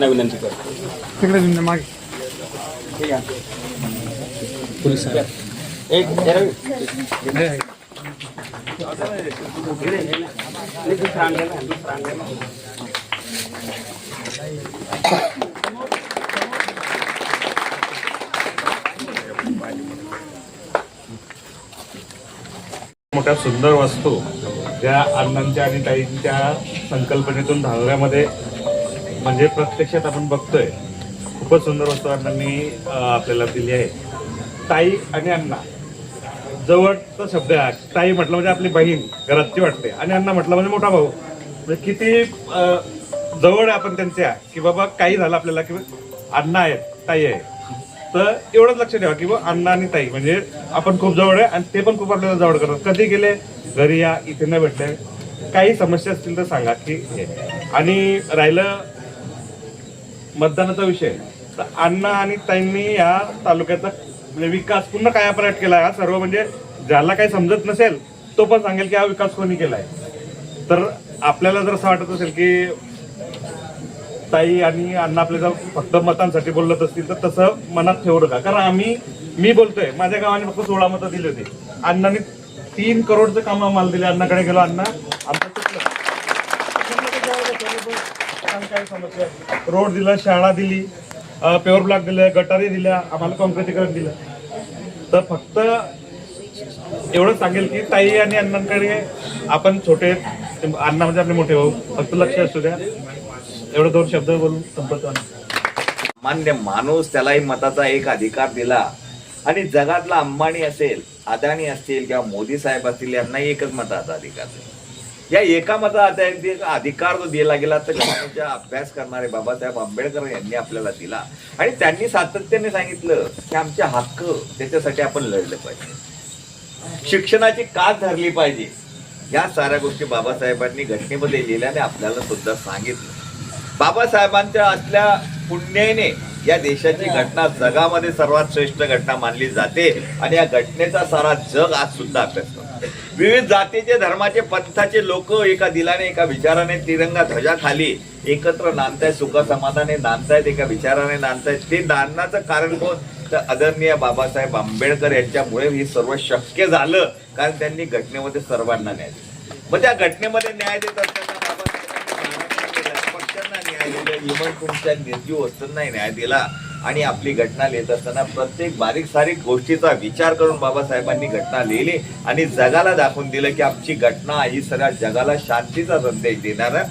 ना विनंती करतो. तिकडे घेऊन जा मागे. ठीक आहे. पोलीस साहेब. एक. मोठ्या सुंदर वस्तू त्या अण्णांच्या आणि ताईंच्या संकल्पनेतून धावऱ्यामध्ये म्हणजे प्रत्यक्षात आपण बघतोय खूपच सुंदर वस्तू अण्णांनी आपल्याला दिली आहे. ताई आणि अण्णा. जवळचा शब्द आहे. ताई म्हटलं म्हणजे आपली बहीण घरातची वाटते. आणि अण्णा म्हटलं म्हणजे मोठा भाऊ. म्हणजे किती जवळ आहे आपण त्यांच्या की बाबा काही झालं आपल्याला की अण्णा आहेत ताई आहे तर एवढंच लक्ष ठेवा की बा अण्णा आणि ताई. म्हणजे आपण खूप जवळ आहे आणि ते पण खूप आपल्याला जवळ करतात. कधी गेले घरी या इथे न भेटले. काही समस्या असतील तर सांगा की आणि राहिलं मतदानाचा विषय. तर अण्णा आणि ताईंनी या तालुक्याचा म्हणजे विकास पूर्ण कायापालट केला हा सर्व म्हणजे ज्याला काही समजत नसेल तो पण सांगेल की हा विकास कोणी केलाय. तर आपल्याला जर असं वाटत असेल की ताई आणि अण्णा आपल्या जर फक्त मतांसाठी बोलत असतील तर तसं मनात ठेवू नका. कारण आम्ही मी बोलतोय माझ्या गावाने फक्त सोळा मतं दिली होती. अण्णाने तीन करोडचं काम आम्हाला दिले. अण्णाकडे गेलो अण्णा आमचं रोड दिला शाळा दिली पेवर ब्लॉक दिले गटारी दिल्या आम्हाला कॉन्क्रिटीकरण दिलं. तर फक्त एवढं सांगेल की ताई आणि अण्णांकडे आपण छोटे अण्णा म्हणजे आपले मोठे भाऊ. फक्त लक्ष असू द्या. एवढं दोन शब्द बोलून संपत मान्य माणूस त्यालाही मताचा एक अधिकार दिला. आणि जगातला अंबानी असेल अदानी असतील किंवा मोदी साहेब असतील यांनाही एकच मताचा अधिकार दिला. या एका मताचा अधिकार जो दिला गेला तर घटनेचा अभ्यास करणारे बाबासाहेब आंबेडकर यांनी आपल्याला दिला. आणि त्यांनी सातत्याने सांगितलं की आमचे हक्क त्याच्यासाठी आपण लढले पाहिजे. शिक्षणाची कास धरली पाहिजे. या साऱ्या गोष्टी बाबासाहेबांनी घटनेमध्ये लिहिल्याने आपल्याला सुद्धा सांगितलं. बाबासाहेबांच्या असल्या पुण्याने या देशाची घटना जगामध्ये सर्वात श्रेष्ठ घटना मानली जाते. आणि या घटनेचा सारा जग आज सुद्धा अभ्यास करतो. विविध जातीचे धर्माचे पंथाचे लोक एका दिलाने एका विचाराने तिरंगा ध्वजाखाली एकत्र नांदतायत सुख समाधाने नांदतायत एका विचाराने नांदतायत. ते नांदण्याचं कारण कोण? तर आदरणीय बाबासाहेब आंबेडकर यांच्यामुळे हे सर्व शक्य झालं कारण त्यांनी घटनेमध्ये सर्वांना न्याय दिला. मग त्या घटनेमध्ये न्याय देत असताना बाबासाहेबांनी पक्षांना न्याय दिला इव्हन तुमच्या निर्जीव वस्तूंनाही न्याय दिला. आणि आपली घटना लिहित असताना प्रत्येक बारीक सारीक गोष्टीचा विचार करून बाबासाहेबांनी घटना लिहिली आणि जगाला दाखवून दिलं की आमची घटना ही सगळ्या जगाला शांतीचा संदेश देणारा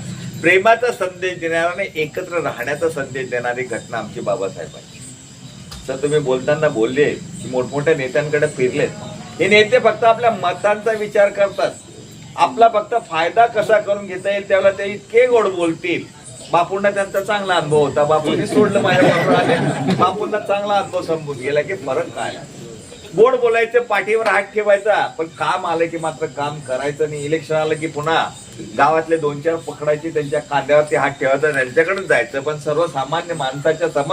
प्रेमाचा संदेश देणारा आणि एकत्र राहण्याचा संदेश देणारी घटना आमची बाबासाहेबांची. तर तुम्ही बोलताना बोलले की मोठमोठ्या नेत्यांकडे फिरलेत. हे नेते फक्त आपल्या मतांचा विचार करतात. आपला फक्त फायदा कसा करून घेता येईल त्याला ते इतके गोड बोलतील. बापूंना त्यांचा चांगला अनुभव होता. बापूंनी सोडलं माझ्या आले बापूंना चांगला अनुभव समजून गेला की फरक काय? गोड बोलायचं पाठीवर हात ठेवायचा पण काम आलं की मात्र काम करायचं आणि इलेक्शन आलं की पुन्हा गावातले दोन चार पकडायचे त्यांच्या कांद्यावरती हात ठेवायचा त्यांच्याकडे जायचं. पण सर्वसामान्य माणसाच्या समोर